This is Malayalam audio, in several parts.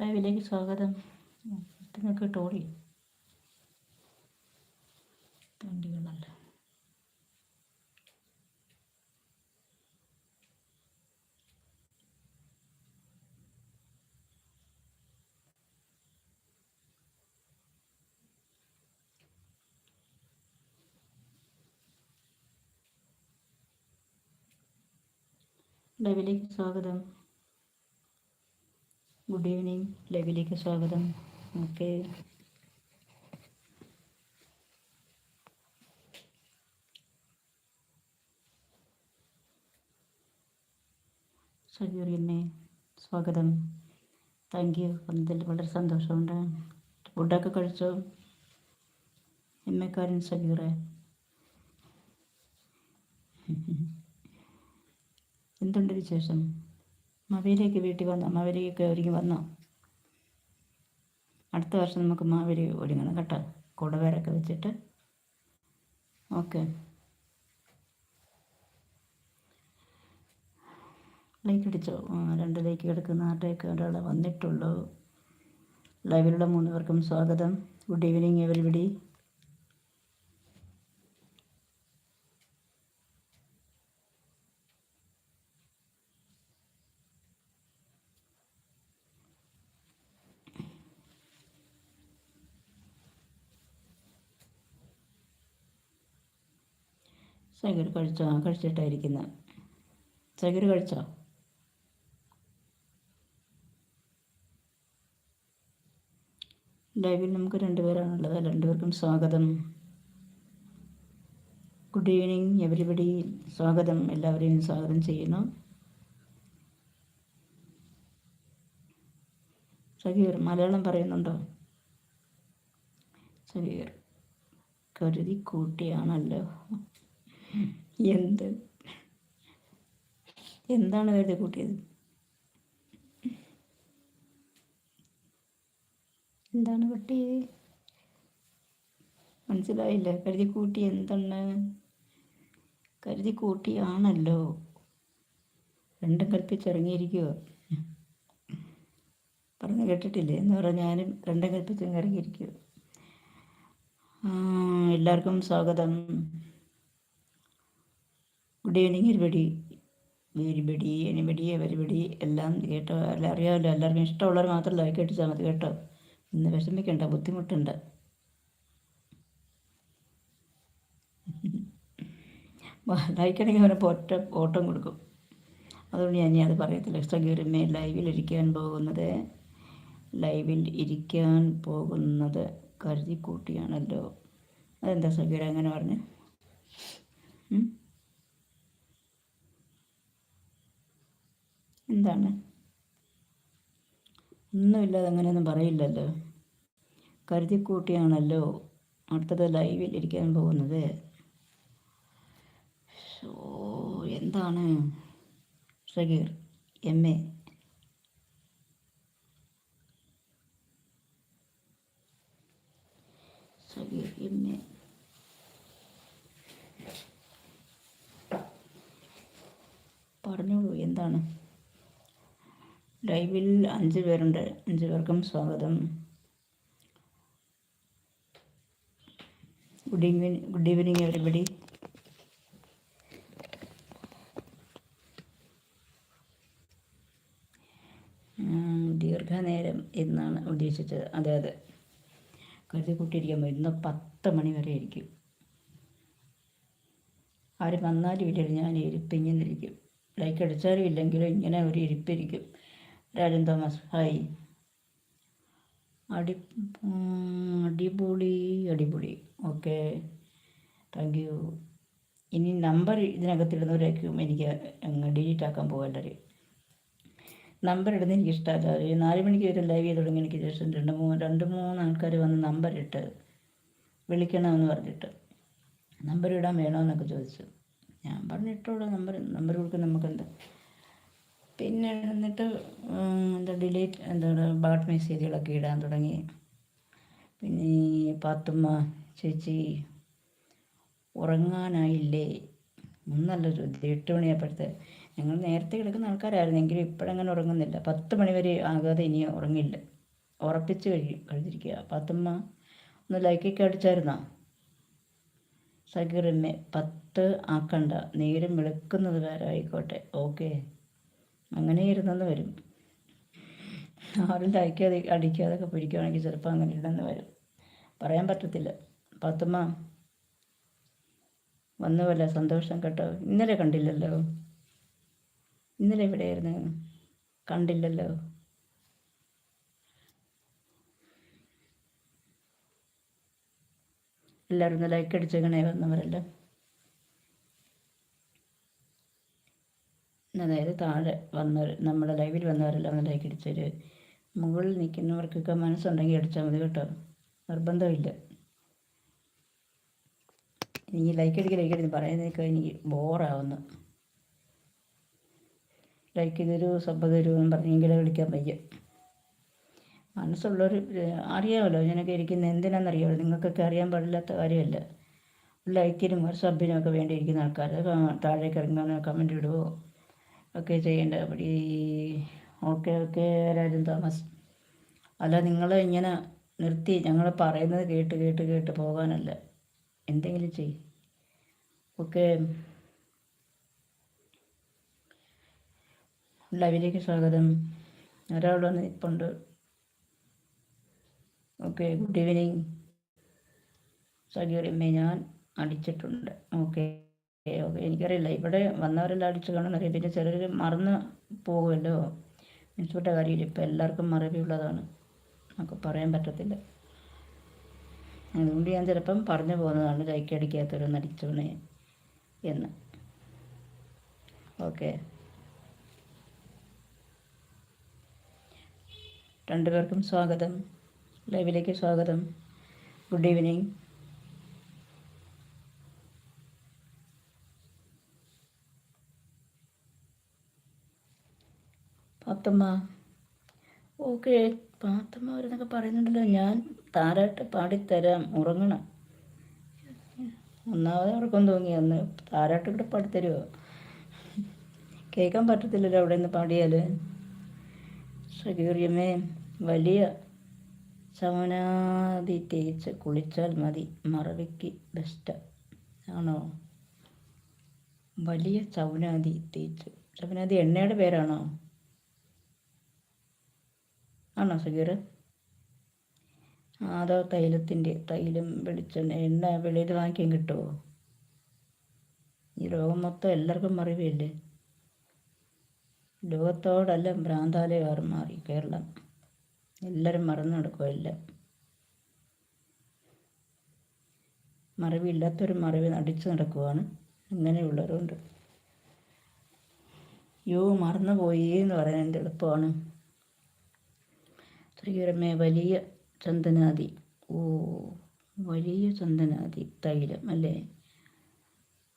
ലൈവിലേക്ക് സ്വാഗതം. നിങ്ങൾക്ക് ടോളി. വണ്ടികളല്ല. ലൈവിലേക്ക് സ്വാഗതം. ഗുഡ് ഈവനിങ് ലൈവിലേക്ക് സ്വാഗതം. ഓക്കെ. സജീറിയമ്മേ സ്വാഗതം. താങ്ക് യു വന്നതിൽ വളരെ സന്തോഷമുണ്ട്. ഫുഡൊക്കെ കഴിച്ചോ? എമ്മക്കാരൻ സജീറെ എന്തുണ്ട് വിശേഷം? മാവേലിയൊക്കെ വീട്ടിൽ വന്നോ മാവേലിയൊക്കെ ഒരുങ്ങി വന്നോ? അടുത്ത വർഷം നമുക്ക് മാവേലി ഒരുങ്ങണം കേട്ടോ. കുടവേരൊക്കെ വെച്ചിട്ട്. ഓക്കെ. ലൈക്ക് അടിച്ചോ? രണ്ട് ലൈക്ക് കിടക്കുന്ന ആരുടെയൊക്കെ ഒരാളെ വന്നിട്ടുള്ളൂ. ലൈവിലുള്ള മൂന്ന് പേർക്കും സ്വാഗതം. Good evening everybody. സഗീർ കഴിച്ചോ? ആ കഴിച്ചിട്ടായിരിക്കുന്നത് സഗീർ കഴിച്ചോ? ലൈവിൽ നമുക്ക് രണ്ടുപേരാണുള്ളത് രണ്ടുപേർക്കും സ്വാഗതം. ഗുഡ് ഈവനിങ് എവരിബഡി സ്വാഗതം. എല്ലാവരെയും സ്വാഗതം ചെയ്യുന്നു. സഗീർ മലയാളം പറയുന്നുണ്ടോ? സഗീർ കരുതി കൂട്ടിയാണല്ലോ എന്ത്? എന്താണ് വെറുതെ കൂട്ടിയത്? എന്താണ് കുട്ടി മനസ്സിലായില്ല. കരുതി കൂട്ടി എന്താണ്? കരുതി കൂട്ടിയാണല്ലോ രണ്ടും കൽപ്പിച്ചിറങ്ങിയിരിക്കുക പറഞ്ഞു കേട്ടിട്ടില്ലേ? എന്ന് പറഞ്ഞാൽ ഞാനും രണ്ടും കൽപ്പിച്ചും ഇറങ്ങിയിരിക്കുക എല്ലാവർക്കും സ്വാഗതം. ഗുഡ് ഈവനിങ് എരിപടി വെരിബടി എനിപടി എവരിപടി എല്ലാം കേട്ടോ? എല്ലാം അറിയാമല്ലോ എല്ലാവർക്കും ഇഷ്ടമുള്ളവർ മാത്രം ലൈക്ക് അടിച്ചാൽ മതി കേട്ടോ. ഇന്ന് വിഷമിക്കണ്ട ബുദ്ധിമുട്ടുണ്ട്. ലൈക്കണെങ്കിൽ അവനെ ഒറ്റ ഓട്ടം കൊടുക്കും. അതുകൊണ്ട് ഞാൻ അത് പറയത്തില്ല. സഗീരമ്മേ ലൈവിൽ ഇരിക്കാൻ പോകുന്നത് ലൈവിൽ ഇരിക്കാൻ പോകുന്നത് കരുതി കൂട്ടിയാണല്ലോ അതെന്താ സഗീര അങ്ങനെ പറഞ്ഞു? എന്താണ്? ഒന്നുമില്ലാതെ അങ്ങനെയൊന്നും പറയില്ലല്ലോ. കരുതിക്കൂട്ടിയാണല്ലോ അടുത്തത് ലൈവിൽ ഇരിക്കാൻ പോകുന്നത്. സോ എന്താണ്? Shageer M A. M A. പറഞ്ഞോളൂ എന്താണ്? ലൈവിൽ അഞ്ച് പേരുണ്ട്. അഞ്ച് പേർക്കും സ്വാഗതം. Good evening good evening everybody ദീർഘനേരം എന്നാണ് ഉദ്ദേശിച്ചത്. അതെ അതെ. കരുതി കൂട്ടിയിരിക്കാൻ ഇന്ന് പത്ത് മണി വരെ ഇരിക്കും. ആര് വന്നാലും ഇല്ലെങ്കിൽ ഞാൻ ഇരിപ്പിങ്ങിന്നിരിക്കും ലൈക്ക് അടിച്ചാലും ഇല്ലെങ്കിലും ഇങ്ങനെ ഒരു ഇരിപ്പിരിക്കും. രാജൻ തോമസ് ഹായ് അടി അടിപൊളി അടിപൊളി. ഓക്കെ താങ്ക് യു ഇനി നമ്പർ ഇതിനകത്തിടുന്നവരായിരിക്കും എനിക്ക് അങ്ങ് ഡിലീറ്റ് ആക്കാൻ പോകേണ്ടത് നമ്പർ ഇടുന്നത് എനിക്ക് ഇഷ്ടമല്ല ഒരു നാല് മണിക്ക് വരെ ലൈവ് ചെയ്ത് തുടങ്ങി. എനിക്ക് ശേഷം രണ്ട് മൂന്ന് രണ്ട് മൂന്ന് ആൾക്കാർ വന്ന് നമ്പർ ഇട്ട് വിളിക്കണമെന്ന് പറഞ്ഞിട്ട്. നമ്പർ ഇടാൻ വേണമെന്നൊക്കെ ചോദിച്ചു. ഞാൻ പറഞ്ഞിട്ടുള്ള നമ്പർ നമ്പർ കൊടുക്കാൻ നമുക്കെന്താ? പിന്നെ എന്നിട്ട് എന്താ ഡിലീറ്റ് എന്താണ് ബാട്ട് മെസ്സേജുകളൊക്കെ ഇടാൻ തുടങ്ങി. പിന്നെ ഈ പാത്തുമ്മ ചേച്ചി ഉറങ്ങാനായില്ലേ? ചോദ്യം എട്ട് മണിയായപ്പോഴത്തെ. ഞങ്ങൾ നേരത്തെ കിടക്കുന്ന ആൾക്കാരായിരുന്നു എങ്കിലും ഇപ്പോഴങ്ങനെ ഉറങ്ങുന്നില്ല. പത്ത് മണിവരെ ആകാതെ ഇനി ഉറങ്ങില്ല. ഉറപ്പിച്ച് കഴി കഴിഞ്ഞിരിക്കുക പാത്തുമ്മ ഒന്ന് ലൈക്കൊക്കെ അടിച്ചായിരുന്നോ? സഗീറിമ്മ പത്ത് ആക്കണ്ട. നേരം വിളിക്കുന്നത് വരെ ആയിക്കോട്ടെ. ഓക്കെ. അങ്ങനെ ഇരുന്നെന്ന് വരും. ആരും തയ്ക്കാതെ അടിക്കാതൊക്കെ പിടിക്കുകയാണെങ്കിൽ ചിലപ്പോൾ അങ്ങനെ ഇരുന്നെന്ന് വരും. പറയാൻ പറ്റത്തില്ല. പത്തുമ്മ വന്ന പോലെ സന്തോഷം കേട്ടോ. ഇന്നലെ കണ്ടില്ലല്ലോ? ഇന്നലെ എവിടെയായിരുന്നു? കണ്ടില്ലല്ലോ? എല്ലാവരും ലൈക്ക് അടിച്ചേക്കണേ വന്നവരെല്ലാം. അതായത് താഴെ വന്നവർ നമ്മുടെ ലൈവിൽ വന്നവരെല്ലാം ഒന്ന് ലൈക്ക് അടിച്ചൊരു മുകളിൽ നിൽക്കുന്നവർക്കൊക്കെ മനസ്സുണ്ടെങ്കിൽ അടിച്ചാൽ മതി കേട്ടോ. നിർബന്ധമില്ല. എനിക്ക് ലൈക്ക് അടിക്കുക ലൈക്ക് അടിക്കുന്നു പറയുന്നതൊക്കെ എനിക്ക് ബോറാവുന്നു. ലൈക്ക് ചെയ്തൊരു സബ് തരുമെന്ന് പറഞ്ഞെങ്കിലും വിളിക്കാൻ വയ്യ. മനസ്സുള്ളൊരു അറിയാമല്ലോ ഞാനൊക്കെ ഇരിക്കുന്ന എന്തിനാണെന്നറിയാമല്ലോ. നിങ്ങൾക്കൊക്കെ അറിയാൻ പാടില്ലാത്ത കാര്യമല്ല. ലൈക്കിനും ഒരു സബിനും ഒക്കെ വേണ്ടിയിരിക്കുന്ന ആൾക്കാർ താഴേക്ക് ഇറങ്ങാനോ കമന്റ് ഇടുവോ? ഒക്കെ ചെയ്യേണ്ടത് അപ്പം ഈ ഓക്കെ ഓക്കെ രാജൻ തോമസ് അല്ല നിങ്ങൾ ഇങ്ങനെ നിർത്തി. ഞങ്ങൾ പറയുന്നത് കേട്ട് കേട്ട് കേട്ട് പോകാനല്ല. എന്തെങ്കിലും ചെയ് ഓക്കെ. ലൈവിലേക്ക് സ്വാഗതം. ഒരാൾ വന്ന് ഇപ്പുണ്ട് ഓക്കെ ഗുഡ് ഈവനിങ്. സജീറിയമ്മേ ഞാൻ അടിച്ചിട്ടുണ്ട്. ഓക്കെ. എനിക്കറിയില്ല. ഇവിടെ വന്നവരെല്ലാം അടിച്ചു കാണുന്നറിയാം പിന്നെ ചിലർ മറന്ന് പോകുമല്ലോ. മീൻസ്പ്പെട്ട കാര്യമില്ല ഇപ്പം എല്ലാവർക്കും മറവിയുള്ളതാണ് നമുക്ക് പറയാൻ പറ്റത്തില്ല. അതുകൊണ്ട് ഞാൻ ചിലപ്പം പറഞ്ഞു പോകുന്നതാണ് ലൈക്ക് അടിക്കാത്തൊരു നടിച്ചോണേ എന്ന്. ഓക്കെ. രണ്ടുപേർക്കും സ്വാഗതം. ലൈവിലേക്ക് സ്വാഗതം. Good evening. Pathamma. Okay Pathamma അവരെന്നൊക്കെ പറയുന്നുണ്ടല്ലോ ഞാൻ താരാട്ട് പാടിത്തരാം ഉറങ്ങണം. ഒന്നാമത് ഉറക്കം തോന്നി അന്ന് താരാട്ട് ഇവിടെ പാടിത്തരുമോ കേൾക്കാൻ പറ്റത്തില്ലല്ലോ അവിടെ നിന്ന് പാടിയാൽ സഗീറിയമ്മേ വലിയ ചവനാതി തേച്ച് കുളിച്ചാൽ മതി മറവിക്ക് ബെസ്റ്റ്. ആണോ? വലിയ ചവനാതി തേച്ച് ചവനാതി എണ്ണയുടെ പേരാണോ? ആണോ സുഗീർ അതോ തൈലത്തിന്റെ തൈലം വെളിച്ചെണ്ണ എണ്ണ വെളിയിൽ വാങ്ങിക്കാൻ കിട്ടുമോ ഈ ലോകം മൊത്തം എല്ലാവർക്കും അറിവില്ലേ ലോകത്തോടെല്ലാം ഭ്രാന്താലയം മാറി കേരളം. എല്ലാവരും മറന്നു നടക്കുക എല്ലാം. മറവില്ലാത്തൊരു മറവി നടിച്ചു നടക്കുവാണ്. ഇങ്ങനെയുള്ളവരുണ്ട്. യോ മറന്നുപോയി എന്ന് പറയാൻ എന്റെ എളുപ്പമാണ്? ശ്രീകരമേ വലിയ ചന്ദനാദി. ഓ വലിയ ചന്ദനാദി തൈലം അല്ലേ?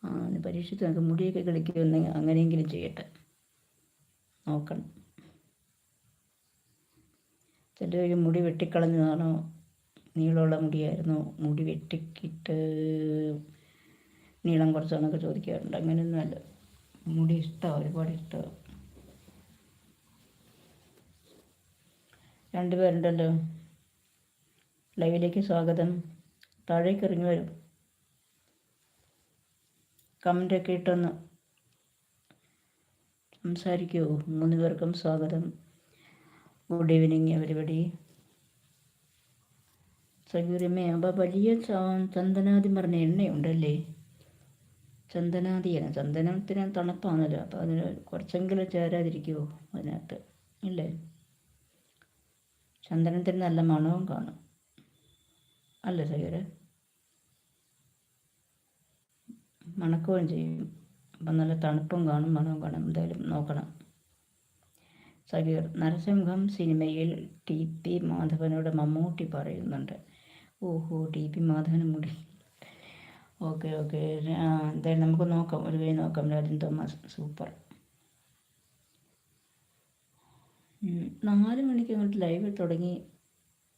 ആ പരീക്ഷിച്ച് നമുക്ക് മുടിയൊക്കെ കളിക്കുമെന്നെങ്കിൽ അങ്ങനെയെങ്കിലും ചെയ്യട്ടെ. നോക്കണം. ചിലർ മുടി വെട്ടിക്കളഞ്ഞതാണോ? നീളമുള്ള മുടിയായിരുന്നു? മുടി വെട്ടിക്കിട്ട് നീളം കുറച്ചാണെന്നൊക്കെ ചോദിക്കാറുണ്ട്. അങ്ങനെയൊന്നുമല്ല. മുടി ഇഷ്ടമാണ് ഒരുപാട് ഇഷ്ടമാണ് രണ്ടുപേരുണ്ടല്ലോ. ലൈവിലേക്ക് സ്വാഗതം. താഴേക്ക് ഇറങ്ങി വരും. കമന്റൊക്കെ ഇട്ടൊന്ന് സംസാരിക്കൂ. മൂന്ന് പേർക്കും സ്വാഗതം. ഗുഡ് ഈവനിങ് എവരിബഡി സഗീറിയമ്മേ അപ്പോൾ വലിയ ചന്ദനാദി പറഞ്ഞ എണ്ണയുണ്ടല്ലേ? ചന്ദനാദിയാണ്. ചന്ദനത്തിന് തണുപ്പാണല്ലോ. അപ്പോൾ അതിന് കുറച്ചെങ്കിലും ചേരാതിരിക്കുമോ അതിനകത്ത്. ഇല്ലേ? ചന്ദനത്തിന് നല്ല മണവും കാണും. അല്ല സഹോര മണക്കുകയും ചെയ്യും. അപ്പം നല്ല തണുപ്പും കാണും മണവും കാണും. എന്തായാലും നോക്കണം. സഗീർ നരസിംഹം സിനിമയിൽ ടി പി മാധവനോട് മമ്മൂട്ടി പറയുന്നുണ്ട്. ഓഹോ ടി പി മാധവന് മുടി. Okay okay. എന്തായാലും നമുക്ക് നോക്കാം. ഒരു കൈ നോക്കാം. രാജൻ തോമസ്. സൂപ്പർ. നാല് മണിക്ക് അങ്ങോട്ട് ലൈവ് തുടങ്ങി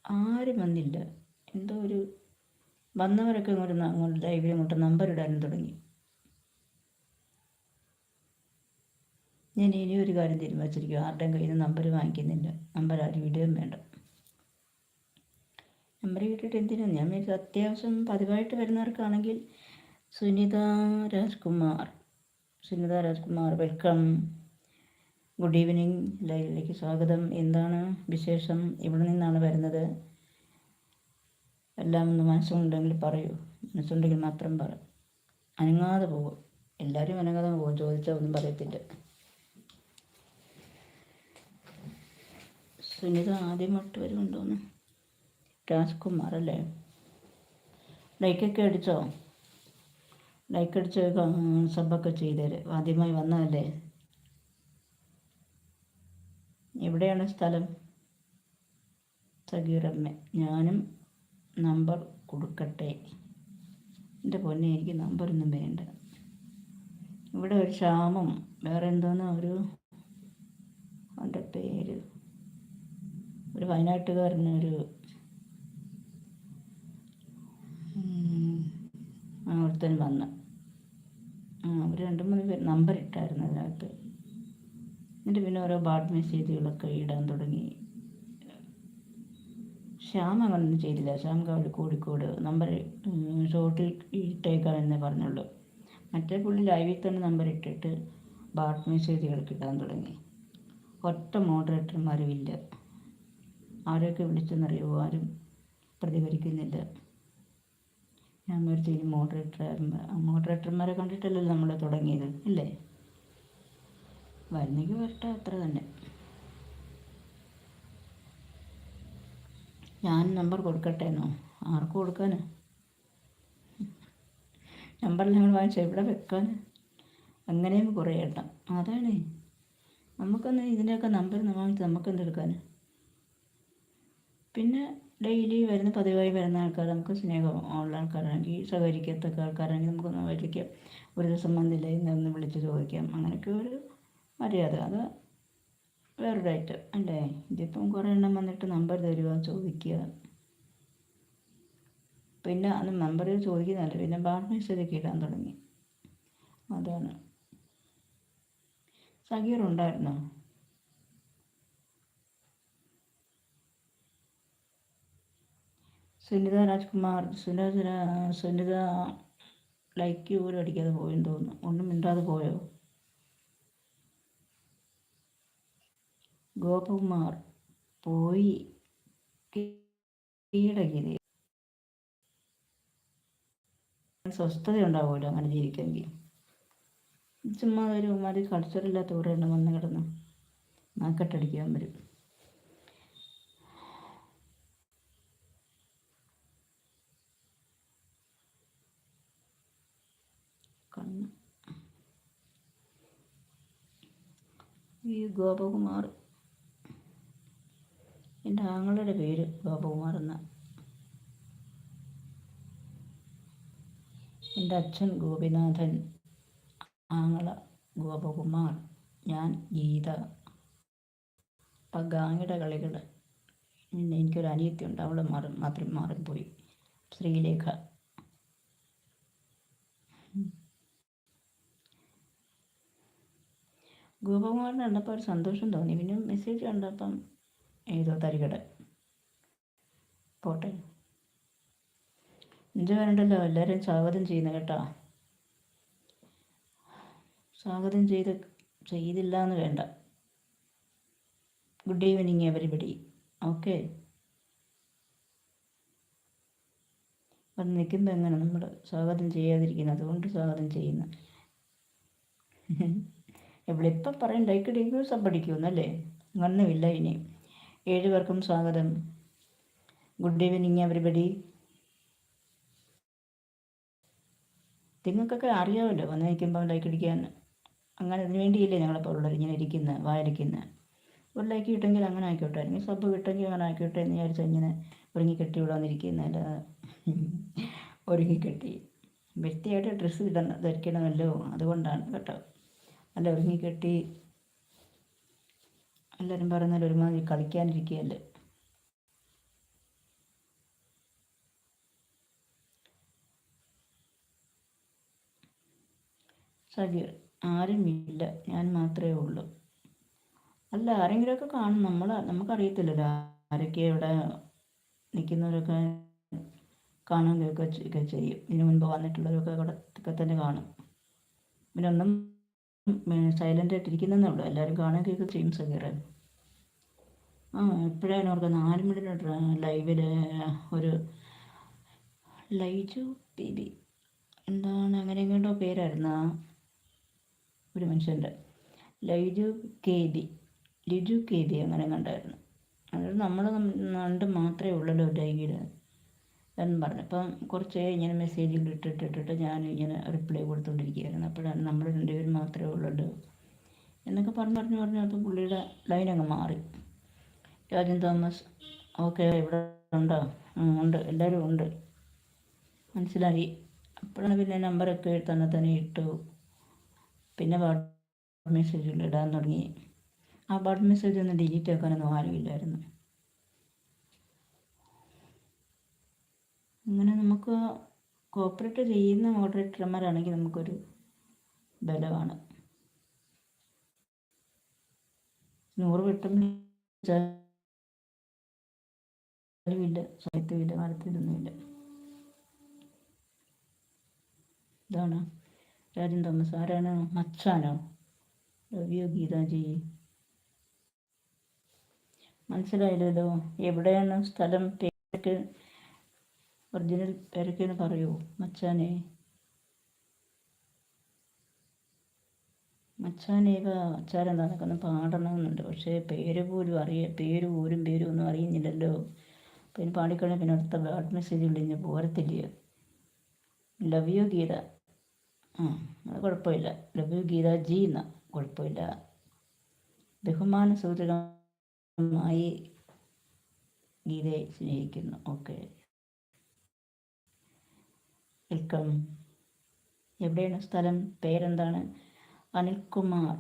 ആരും വന്നില്ല. എന്തോ ഒരു വന്നവരൊക്കെ ഇങ്ങോട്ട് അങ്ങോട്ട് ലൈവിൽ അങ്ങോട്ട് നമ്പർ ഇടാനും തുടങ്ങി. ഞാൻ ഇനി ഒരു കാര്യം തീരുമാനിച്ചിരിക്കും ആരുടെയും കയ്യിൽ നിന്ന് നമ്പർ വാങ്ങിക്കുന്നില്ല. നമ്പർ ആരും ഇടുകയും വേണ്ട. നമ്പർ കിട്ടിയിട്ട് എന്തിനാ? ഞാൻ അത്യാവശ്യം പതിവായിട്ട് വരുന്നവർക്കാണെങ്കിൽ Sunitha Rajkumar. Sunitha Rajkumar welcome good evening ലൈവിലേക്ക് സ്വാഗതം. എന്താണ് വിശേഷം? ഇവിടെ നിന്നാണ് വരുന്നത്? എല്ലാം ഒന്ന് മനസ്സുണ്ടെങ്കിൽ പറയൂ. മനസ്സുണ്ടെങ്കിൽ മാത്രം പറ. അനങ്ങാതെ പോകും എല്ലാവരും അനങ്ങാതെ പോകും ചോദിച്ചാൽ ഒന്നും പറയത്തില്ല. സുനിത ആദ്യമായിട്ട് വരുന്നുണ്ടോന്ന്? രാജ്കുമാർ അല്ലേ? ലൈക്കൊക്കെ അടിച്ചോ? ലൈക്ക് അടിച്ച് സബ്ബൊക്കെ ചെയ്തേര്. ആദ്യമായി വന്നതല്ലേ? എവിടെയാണ് സ്ഥലം? സഗീറമ്മ ഞാനും നമ്പർ കൊടുക്കട്ടെ. എന്റെ പൊന്നെ എനിക്ക് നമ്പറൊന്നും വേണ്ട. ഇവിടെ ഒരു ക്ഷാമം. വേറെ എന്തോന്നോ ഒരു അവന്റെ പേര്. ഒരു വയനാട്ടുകാരനൊരു ഒരുത്തൻ വന്ന്. അവർ രണ്ട് മൂന്ന് പേര് നമ്പർ ഇട്ടായിരുന്നു അതിനകത്ത്. എന്നിട്ട് പിന്നെ ഓരോ ബാഡ് മെസ്സേജുകളൊക്കെ ഇടാൻ തുടങ്ങി. ശ്യാം അങ്ങനൊന്നും ചെയ്തില്ല. ശ്യാം കവൽ കോഴിക്കോട് നമ്പർ ഷോർട്ടിൽ ഇട്ടേക്കാം എന്നേ പറഞ്ഞുള്ളൂ. മറ്റേ പുള്ളി ലൈവിൽ തന്നെ നമ്പർ ഇട്ടിട്ട് ബാഡ് മെസ്സേജുകൾ കിട്ടാൻ തുടങ്ങി. ഒറ്റ മോഡറേറ്റർമാരും ഇല്ല. ആരെയൊക്കെ വിളിച്ചെന്നറിയുമോ ആരും പ്രതികരിക്കുന്നില്ല. ഞാൻ വിചാരിച്ചു ഇനി മോഡറേറ്റർ മോഡറേറ്റർമാരെ കണ്ടിട്ടല്ലല്ലോ നമ്മൾ തുടങ്ങിയത് ഇല്ലേ? വരുന്നെങ്കിൽ വരട്ടെ അത്ര തന്നെ. ഞാൻ നമ്പർ കൊടുക്കട്ടെ എന്നോ? ആർക്ക് കൊടുക്കാൻ നമ്പർ ഞങ്ങൾ വാങ്ങിച്ച? എവിടെ വെക്കാൻ അങ്ങനെയും കുറേ എണ്ണം. അതാണ്. നമുക്കൊന്ന് ഇതിന്റെയൊക്കെ നമ്പർ വാങ്ങിച്ച് നമുക്കെന്തെടുക്കാൻ പിന്നെ ഡെയിലി വരുന്ന പതിവായി വരുന്ന ആൾക്കാർ നമുക്ക് സ്നേഹമുള്ള ആൾക്കാരാണെങ്കിൽ സഹകരിക്കത്തക്ക ആൾക്കാരാണെങ്കിൽ നമുക്കൊന്ന് വിളിക്കാം ഒരു ദിവസം വന്നില്ല ഇന്നൊന്ന് വിളിച്ച് ചോദിക്കാം. അങ്ങനെയൊക്കെ ഒരു മര്യാദ. അത് വേറൊരു ഐറ്റം അല്ലേ? ഇതിപ്പം കുറേ എണ്ണം വന്നിട്ട് നമ്പർ തരിക ചോദിക്കുക. പിന്നെ അന്ന് നമ്പർ ചോദിക്കുന്നില്ല പിന്നെ ബാഡ് മെസ്സേജൊക്കെ ഇടാൻ തുടങ്ങി. അതാണ്. സഗീർ ഉണ്ടായിരുന്നോ? സുനിത രാജ്കുമാർ സുനിത സുനിത ലൈക്ക് പോലും അടിക്കാതെ പോയെന്ന് തോന്നുന്നു. ഒന്നും മിണ്ടാതെ പോയോ? ഗോപകുമാർ പോയി കീഴടക്കിയത് സ്വസ്ഥത ഉണ്ടാവുമല്ലോ അങ്ങനെ ജീവിക്കുമെങ്കിൽ. ചുമ്മാ ഒരു മതി കൾച്ചറില്ലാത്ത കുറേ എണ്ണം വന്ന് കിടന്ന് നാക്കെട്ടടിക്കാൻ വരും. ഈ ഗോപകുമാർ എന്റെ ആങ്ങളുടെ പേര് ഗോപകുമാർ എന്ന എന്റെ അച്ഛൻ ഗോപിനാഥൻ ആങ്ങള ഗോപകുമാർ ഞാൻ ഗീത. അപ്പം ഗാങ്ങിയുടെ കളികൾ. പിന്നെ എനിക്കൊരു അനിയത്തിയുണ്ട് അവൾ മാറി മാത്രം മാറിപ്പോയി. ശ്രീലേഖ. ഗോപകുമാറിന് കണ്ടപ്പോൾ ഒരു സന്തോഷം തോന്നി. പിന്നെ മെസ്സേജ് കണ്ടപ്പം ഏതോ തരികട. പോട്ടെ. ഇഞ്ച് വരണ്ടല്ലോ എല്ലാവരും സ്വാഗതം ചെയ്യുന്ന കേട്ടോ. സ്വാഗതം ചെയ്ത് ചെയ്തില്ല എന്ന് വേണ്ട. ഗുഡ് ഈവനിങ് എവരിബഡി ഓക്കെ അത് നിൽക്കുമ്പോൾ എങ്ങനെ നമ്മൾ സ്വാഗതം ചെയ്യാതിരിക്കുന്നത് അതുകൊണ്ട് സ്വാഗതം ചെയ്യുന്ന. എവിടെ പറയും ലൈക്ക് അടിക്കൂ സബ് അടിക്കുമെന്നല്ലേ അങ്ങനൊന്നുമില്ല ഇനി ഏഴ് പേർക്കും സ്വാഗതം. ഗുഡ് ഈവനിങ് എവരിബഡി നിങ്ങൾക്കൊക്കെ അറിയാമല്ലോ വന്ന് നിൽക്കുമ്പോൾ ലൈക്ക് അടിക്കാൻ. അങ്ങനെ അതിന് വേണ്ടിയില്ലേ ഞങ്ങളിപ്പോൾ ഉള്ളവർ ഇങ്ങനെ ഇരിക്കുന്നത് വായിരിക്കുന്നത് ഒരു ലൈക്ക് കിട്ടുമെങ്കിൽ അങ്ങനെ ആക്കിയോട്ടെ അല്ലെങ്കിൽ സബ് കിട്ടുമെങ്കിൽ അങ്ങനെ ആക്കിയോട്ടെ എന്ന് വിചാരിച്ച് ഇങ്ങനെ ഒരുങ്ങി കെട്ടി ഇവിടെ ഒരുങ്ങി കെട്ടി വൃത്തിയായിട്ട് ഡ്രസ്സ് ഇടണം ധരിക്കണമല്ലോ അതുകൊണ്ടാണ് കേട്ടോ. അല്ല ഒരുങ്ങി കെട്ടി എല്ലാവരും പറയുന്നത് ഒരുമാതിരി കളിക്കാനിരിക്കുകയല്ലേ? സഗീർ ആരുമില്ല ഞാൻ മാത്രമേ ഉള്ളൂ. അല്ല ആരെങ്കിലുമൊക്കെ കാണും. നമ്മൾ നമുക്കറിയത്തില്ലല്ലോ ആരൊക്കെ ഇവിടെ നിൽക്കുന്നവരൊക്കെ കാണുകയൊക്കെ ചെയ്യും. ഇതിനു മുൻപ് വന്നിട്ടുള്ളവരൊക്കെ ഇവിടെ തന്നെ കാണും. പിന്നെ ഒന്നും സൈലന്റ് ആയിട്ടിരിക്കുന്നേ ഉള്ളൂ. എല്ലാവരും കാണാൻ കേൾക്കുക ചെയ്യും സഹീറൻ ആ ഇപ്പോഴാണ് ഓർക്കുക നാല് മണിയുടെ ലൈവിൽ ഒരു ലൈജു ബേബി. എന്താണ്? അങ്ങനെ എങ്ങോട്ടോ പേരായിരുന്നു ആ ഒരു മനുഷ്യന്റെ. Laiju K B Liju K B അങ്ങനെ കണ്ടായിരുന്നു അതായത് നമ്മൾ രണ്ട് മാത്രമേ ഉള്ളല്ലോ ലൈവിൽ എന്ന് പറഞ്ഞു. അപ്പം കുറച്ച് ഇങ്ങനെ മെസ്സേജുകൾ ഇട്ടിട്ടിട്ടിട്ട് ഞാൻ ഇങ്ങനെ റിപ്ലൈ കൊടുത്തുകൊണ്ടിരിക്കുകയായിരുന്നു അപ്പോഴാണ് നമ്മൾ രണ്ടുപേരും മാത്രമേ ഉള്ളൂ എന്നൊക്കെ പറഞ്ഞു പറഞ്ഞു പറഞ്ഞു അപ്പം പുള്ളിയുടെ ലൈൻ അങ്ങ് മാറി. രാജൻ തോമസ് ഓക്കെ ഇവിടെ ഉണ്ടോ? ഉണ്ട്. എല്ലാവരും ഉണ്ട്. മനസ്സിലായി. അപ്പോഴാണ് പിന്നെ നമ്പറൊക്കെ തന്നെ തന്നെ ഇട്ടു. പിന്നെ വാട്ട് മെസ്സേജുകൾ ഇടാൻ തുടങ്ങി. ആ വാട്ട് മെസ്സേജ് ഒന്ന് ഡിലീറ്റ് ആക്കാനൊന്നും ആരുമില്ലായിരുന്നു. അങ്ങനെ നമുക്ക് കോപ്പറേറ്റ് ചെയ്യുന്ന മോഡറേറ്റർമാരാണെങ്കിൽ നമുക്കൊരു ബലമാണ്. നൂറ് വെട്ടും ഇല്ല. സാഹിത്യമില്ല മരത്തിലൊന്നുമില്ല ഇതാണ് രാജൻ തോമസ്. ആരാണ്? മച്ചാനോ? രവിയോ ഗീതാജി മനസ്സിലായില്ലല്ലോ. എവിടെയാണ് സ്ഥലം? പേരൊക്കെ ഒറിജിനൽ പേരൊക്കെ പറയൂ മച്ചാനെ. മച്ചാനേക അച്ചാരം ഒന്ന് പാടണമെന്നുണ്ട്. പക്ഷേ പേര് പോലും അറിയ പേര് ഊരും പേരും ഒന്നും അറിയുന്നില്ലല്ലോ. പിന്നെ പാടിക്കഴിഞ്ഞാൽ പിന്നെ അടുത്ത ബാഡ് മെസ്സേജ് വിളിഞ്ഞ് പോരത്തില്ല? Love you Geetha. ആ അത് കുഴപ്പമില്ല. ലവ് യു ഗീത ജി എന്ന. കുഴപ്പമില്ല. ബഹുമാന സൂചകമായി ഗീതയെ സ്നേഹിക്കുന്നു. ഓക്കെ. വെൽക്കം എവിടെയാണ് സ്ഥലം? പേരെന്താണ്? അനിൽകുമാർ.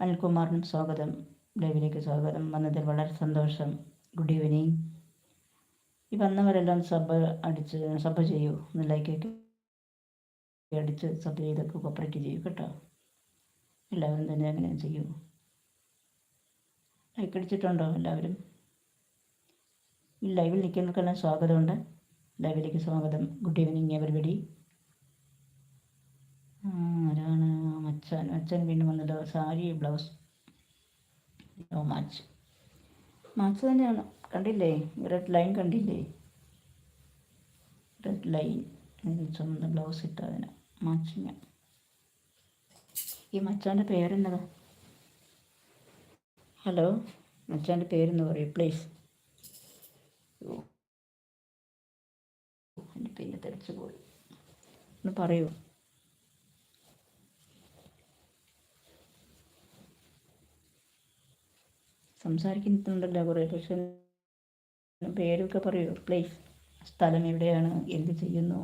അനിൽകുമാറിനും സ്വാഗതം. ലൈവിലേക്ക് സ്വാഗതം. വന്നതിൽ വളരെ സന്തോഷം. ഗുഡ് ഈവനിങ് ഈ വന്നവരെല്ലാം സബ് അടിച്ച് സബ് ചെയ്യൂ. ഒന്ന് ലൈക്കൊക്കെ അടിച്ച് സബ് ചെയ്തൊക്കെ കോപ്പറേറ്റ് ചെയ്യൂ കേട്ടോ. എല്ലാവരും തന്നെ അങ്ങനെ ചെയ്യൂ. ലൈക്ക് അടിച്ചിട്ടുണ്ടോ എല്ലാവരും? ഈ ലൈവിൽ നിൽക്കുന്നവർക്കെല്ലാം സ്വാഗതമുണ്ട്. ലൈവിലേക്ക് സ്വാഗതം. ഗുഡ് ഈവനിങ് എവരിബഡി ആരാണ്? മച്ചാൻ മച്ചാൻ വീണ്ടും വന്നല്ലോ. Sari blouse no match match തന്നെയാണ്. കണ്ടില്ലേ? റെഡ് ലൈൻ കണ്ടില്ലേ? റെഡ് ലൈൻ ചുമന്ന ബ്ലൗസ് ഇട്ട അതിന് മാച്ചിങ് ഈ മച്ചാന്റെ പേരെന്നതാ ഹലോ മച്ചാന്റെ പേരെന്ന് പറയൂ പ്ലീസ് എന്റെ പേര് തെറിച്ചു പോയി ഒന്ന് പറയൂ. സംസാരിക്കുന്നുണ്ടല്ലോ കുറേ പക്ഷെ പേരൊക്കെ പറയൂ. പ്ലേസ് സ്ഥലം എവിടെയാണ്? എന്ത് ചെയ്യുന്നു?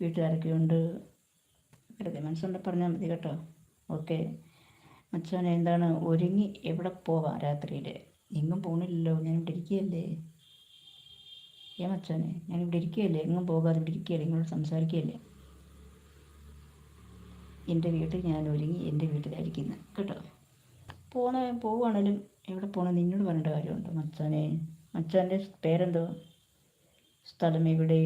വീട്ടിലാരൊക്കെയുണ്ട് വെറുതെ മനസ്സുണ്ട് പറഞ്ഞാൽ മതി കേട്ടോ. ഓക്കെ. മച്ചാൻ എന്താണ്? ഒരുങ്ങി എവിടെ പോവാം രാത്രിയിൽ എങ്ങും പോകണില്ലല്ലോ ഞാൻ ഇവിടെ ഇരിക്കുകയല്ലേ? ഏ മച്ചാനെ ഞാൻ ഇവിടെ ഇരിക്കുകയല്ലേ? എങ്ങും പോകാതെ ഇവിടെ ഇരിക്കുകയല്ലേ? നിങ്ങളോട് സംസാരിക്കുകയല്ലേ? എന്റെ വീട്ടിൽ ഞാൻ ഒരുങ്ങി എന്റെ വീട്ടിലായിരിക്കുന്നത് കേട്ടോ? പോണ പോവുകയാണെങ്കിലും എവിടെ പോകണം നിന്നോട് പറഞ്ഞിട്ട് കാര്യമുണ്ടോ മച്ചാനെ? മച്ചാന്റെ പേരെന്തോ? സ്ഥലം എവിടെ?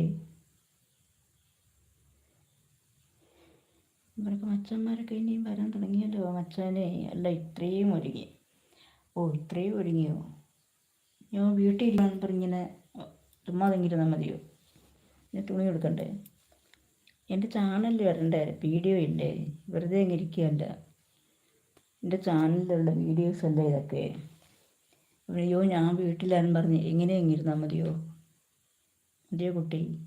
ഇവരൊക്കെ മച്ചന്മാരൊക്കെ ഇനിയും വരാൻ തുടങ്ങിയല്ലോ മച്ചാനെ. അല്ല ഇത്രയും ഒരുങ്ങി. ഓ ഇത്രയും ഒരുങ്ങിയോ? ഞാൻ വീട്ടിൽ ഇരിക്കാൻ പറഞ്ഞിങ്ങനെ ചുമ്മാതെങ്കിലും മതിയോ? ഞാൻ തുണി കൊടുക്കണ്ടേ എന്റെ ചാനലിൽ വരണ്ടേ? വീഡിയോ ഇല്ലേ? വെറുതെ ഇങ്ങനെ എന്റെ ചാനലിലുള്ള വീഡിയോസ് അല്ലേ ഇതൊക്കെ? അയ്യോ ഞാൻ വീട്ടിലാരും പറഞ്ഞ് എങ്ങനെ ഇരുന്നാൽ മതിയോ? മതിയോ കുട്ടി?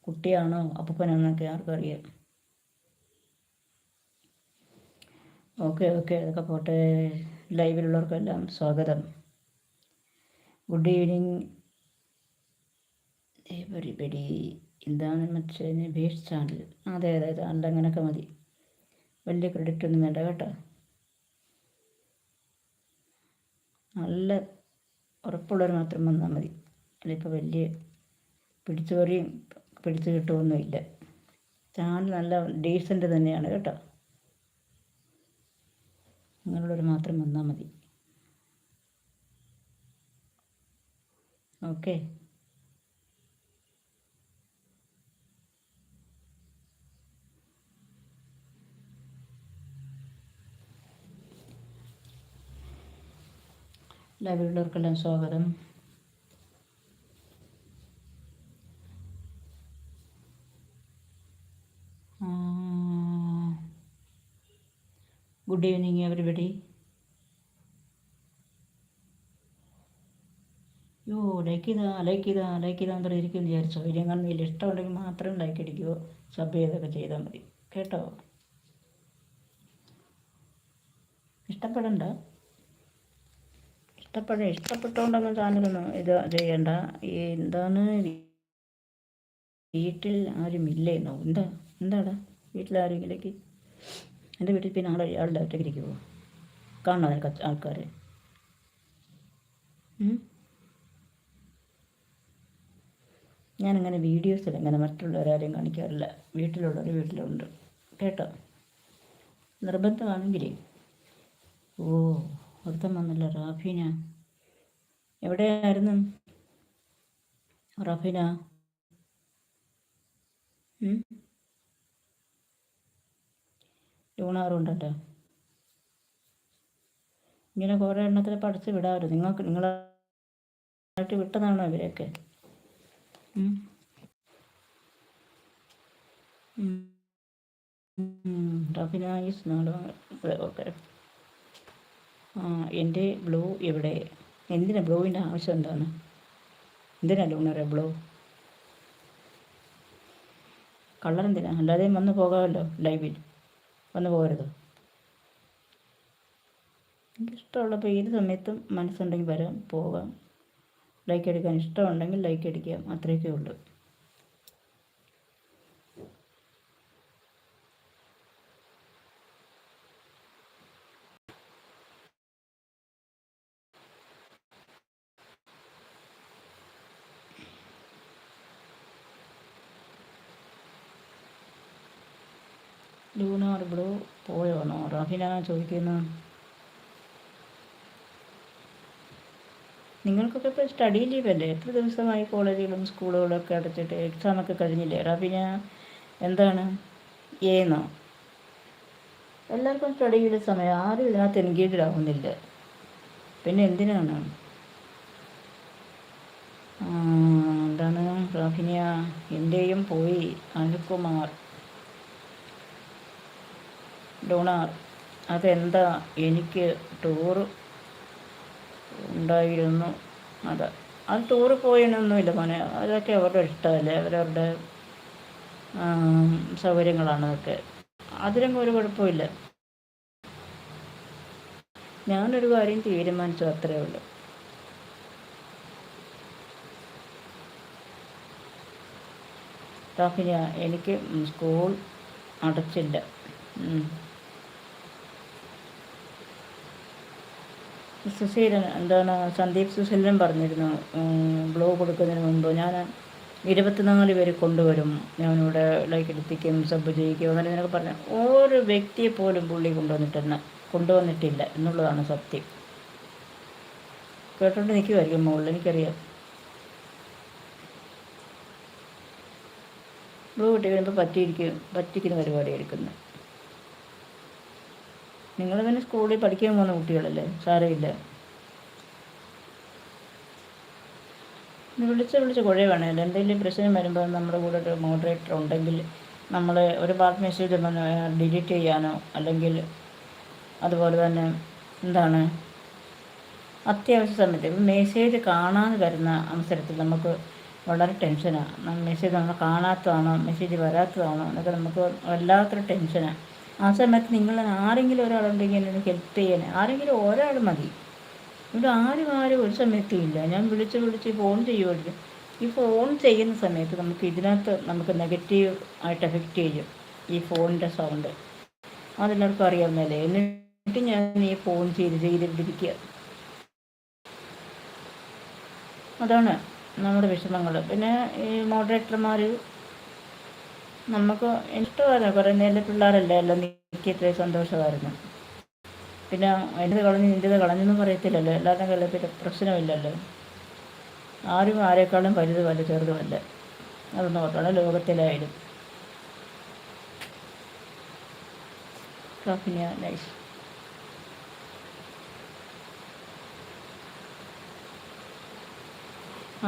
കുട്ടിയാണോ? അപ്പനാണെന്നൊക്കെ ആർക്കും അറിയാം. ഓക്കെ ഓക്കെ അതൊക്കെ പോട്ടെ. ലൈവിലുള്ളവർക്കെല്ലാം സ്വാഗതം. Good evening. എവരിബഡി ഇതാണ് മറ്റേ ബേസ് ചാനൽ. അതെ അതെ അല്ല അങ്ങനെയൊക്കെ മതി. വലിയ ക്രെഡിറ്റ് ഒന്നും വേണ്ട കേട്ടോ. നല്ല ഉറപ്പുള്ളവർ മാത്രം വന്നാൽ മതി. അതിപ്പോൾ വലിയ പിടിച്ചു പറയും പിടിച്ചു കിട്ടുമൊന്നുമില്ല ചാനൽ നല്ല ഡീസന്റ് തന്നെയാണ് കേട്ടോ. അങ്ങനെയുള്ളവർ മാത്രം വന്നാൽ മതി. ഓക്കെ. ലൈവിലുള്ളവർക്കെല്ലാം സ്വാഗതം. Good evening everybody yo like ചെയ്താ ലൈക്ക് ചെയ്താ ലൈക്ക് ചെയ്താൽ പറഞ്ഞിരിക്കും വിചാരിച്ചോ. ഇനി വലിയ ഇഷ്ടമുണ്ടെങ്കിൽ മാത്രം ലൈക്ക് അടിക്കുമോ സബ് ചെയ്തൊക്കെ ചെയ്താൽ മതി. കേട്ടോ? ഇഷ്ടപ്പെടണ്ട. ഇഷ്ടപ്പെട ഇഷ്ടപ്പെട്ടുകൊണ്ടൊന്നും ചാനലൊന്നും ഇത് ചെയ്യണ്ട. ഈ എന്താണ് വീട്ടിൽ ആരും ഇല്ലേന്നോ? എന്താ എന്താടാ? വീട്ടിൽ ആരെങ്കിലേക്ക് എന്റെ വീട്ടിൽ പിന്നെ ആളെ ആളുടെ ഒറ്റയ്ക്ക് ഇരിക്കുമോ കാണണോ അതിന് ആൾക്കാരെ? ഞാനങ്ങനെ വീഡിയോസിൽ അങ്ങനെ മറ്റുള്ളവരാരെയും കാണിക്കാറില്ല. വീട്ടിലുള്ളവർ വീട്ടിലുണ്ട്. കേട്ടോ? നിർബന്ധമാണെങ്കിലേ. ഓ. ഒരുത്തം വന്നില്ല റാഫീന. എവിടെയായിരുന്നു? റാഫീന. ലൂണാറുണ്ടല്ലോ. ഇങ്ങനെ കുറേ എണ്ണത്തിൽ പഠിച്ച് വിടാറ് നിങ്ങൾക്ക് നിങ്ങളായിട്ട് വിട്ടതാണോ ഇവരെയൊക്കെ? റഫിനായിസ് നാട് ഓക്കെ എന്റെ ബ്ലൂ ഇവിടെ എന്തിനാ ബ്ലൂവിന്റെ ആവശ്യം എന്താണ്? എന്തിനാ ലൂണറെ ബ്ലൂ? കളർ എന്തിനാ? അല്ലാതെ വന്ന് പോകാമല്ലോ ലൈവിൽ വന്ന് പോകരുത്. എനിക്കിഷ്ടമുള്ളപ്പോൾ ഏത് സമയത്തും മനസ്സുണ്ടെങ്കിൽ വരാം പോകാം. ലൈക്ക് അടിക്കാൻ ഇഷ്ടമുണ്ടെങ്കിൽ ലൈക്ക് അടിക്കാം അത്രയൊക്കെ ഉള്ളൂ. Lunar blue പോയോന്നോ? റഫിന ചോദിക്കുന്നു. നിങ്ങൾക്കൊക്കെ ഇപ്പോൾ സ്റ്റഡി ലീവ് അല്ലേ? എത്ര ദിവസമായി കോളേജുകളും സ്കൂളുകളൊക്കെ അടച്ചിട്ട് എക്സാമൊക്കെ കഴിഞ്ഞില്ലേ? റഫിന എന്താണ്? ഏന്നോ എല്ലാവർക്കും സ്റ്റഡി ചെയ്ത സമയം ആരും ഇതിനകത്ത് എൻഗേജ്ഡ് ആവുന്നില്ല. പിന്നെ എന്തിനാണ്? എന്താണ്? റഫിനിയ എന്റെയും പോയി അനിൽകുമാർ. ഡോണാർ അതെന്താ? എനിക്ക് ടൂറ് ഉണ്ടായിരുന്നു. അത് അത് ടൂറ് പോയണമൊന്നുമില്ല മോനെ. അതൊക്കെ അവരുടെ ഇഷ്ടമല്ലേ? അവരവരുടെ സൗകര്യങ്ങളാണ് അതൊക്കെ. അതിലൊന്നും ഒരു കുഴപ്പമില്ല. ഞാനൊരു കാര്യം തീരുമാനിച്ചു അത്രേ ഉള്ളൂ. റാഫിന എനിക്ക് സ്കൂൾ അടച്ചില്ല. സുശീലൻ എന്താണ് സന്ദീപ് സുശീലൻ പറഞ്ഞിരുന്നു ബ്ലോഗ് കൊടുക്കുന്നതിന് മുമ്പ്. ഞാൻ ഇരുപത്തിനാല് പേര് കൊണ്ടുവരും. ഞാനിവിടെ ലൈക്ക് എടുപ്പിക്കും സബ് ചെയ്യിക്കും അങ്ങനെ ഇതിനൊക്കെ പറഞ്ഞു ഓരോ വ്യക്തിയെ പോലും പുള്ളി കൊണ്ടുവന്നിട്ടെന്ന് കൊണ്ടുവന്നിട്ടില്ല എന്നുള്ളതാണ് സത്യം. കേട്ടോണ്ട് നിൽക്കുമായിരിക്കും മുകളിൽ എനിക്കറിയാം. ബ്ലൂ കിട്ടി വരുമ്പോൾ പറ്റിയിരിക്കും പറ്റിക്കുന്ന പരിപാടി എടുക്കുന്നത് നിങ്ങൾ പിന്നെ സ്കൂളിൽ പഠിക്കാൻ പോകുന്ന കുട്ടികളല്ലേ? സാരമില്ല. വിളിച്ച് വിളിച്ച് കുഴ വേണമല്ലോ എന്തെങ്കിലും പ്രശ്നം വരുമ്പോൾ നമ്മുടെ കൂടെ ഒരു മോഡറേറ്റർ ഉണ്ടെങ്കിൽ നമ്മൾ ഒരു പാർട്ട് മെസ്സേജ് ഡിലീറ്റ് ചെയ്യാനോ അല്ലെങ്കിൽ അതുപോലെ തന്നെ എന്താണ് അത്യാവശ്യ സമയത്ത് മെസ്സേജ് കാണാതെ വരുന്ന അവസരത്തിൽ നമുക്ക് വളരെ ടെൻഷനാണ് മെസ്സേജ് നമ്മൾ കാണാത്തതാണോ മെസ്സേജ് വരാത്തതാണോ എന്നൊക്കെ നമുക്ക് വല്ലാത്തൊരു ടെൻഷനാണ് ആ സമയത്ത് നിങ്ങൾ ആരെങ്കിലും ഒരാളുണ്ടെങ്കിൽ എന്നെ ഹെൽപ്പ് ചെയ്യാൻ ആരെങ്കിലും ഒരാൾ മതി. ഇവിടെ ആരും ആരും ഒരു സമയത്തും ഇല്ല. ഞാൻ വിളിച്ച് വിളിച്ച് ഫോൺ ചെയ്യുമായിരുന്നു ഈ ഫോൺ ചെയ്യുന്ന സമയത്ത് നമുക്ക് ഇതിനകത്ത് നമുക്ക് നെഗറ്റീവ് ആയിട്ട് എഫക്റ്റ് ചെയ്യും ഈ ഫോണിന്റെ സൗണ്ട് അതെല്ലാവർക്കും അറിയാവുന്നല്ലേ എന്നിട്ട് ഞാൻ ഈ ഫോൺ ചെയ്ത് ചെയ്തിട്ടിരിക്കുക അതാണ് നമ്മുടെ വിഷമങ്ങൾ. പിന്നെ ഈ മോഡറേറ്റർമാർ നമുക്ക് ഇഷ്ടമായിരുന്നു കുറേ നേരം പിള്ളേരല്ലേ എല്ലാം നീക്കിയിട്ട് സന്തോഷമായിരുന്നു. പിന്നെ എന്റെ കളഞ്ഞ് നിന്റെത് കളഞ്ഞെന്നും പറയത്തില്ലല്ലോ. എല്ലാവരും കയ്യിൽ പ്രശ്നമില്ലല്ലോ. ആരും ആരെക്കാളും വലുതുമല്ല ചെറുതുമല്ല. അത് ഓർക്കണം ലോകത്തിലായാലും. കാഫിനിയ നൈസ്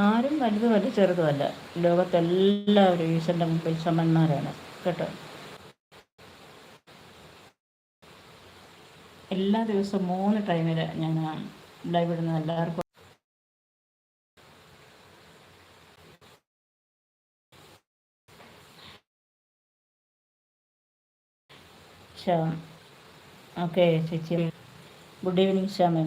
ആരും വലുതുമല്ല ചെറുതുമല്ല ലോകത്തെല്ലാവരും ഈശ്വരന്റെ മുമ്പിൽ സമന്മാരാണ് കേട്ടോ? എല്ലാ ദിവസവും മൂന്ന് ടൈമിൽ ഞാൻ ലൈവ് ഇടുന്ന എല്ലാവർക്കും ഓക്കെ ചേച്ചി. Good evening ശ്യാമൻ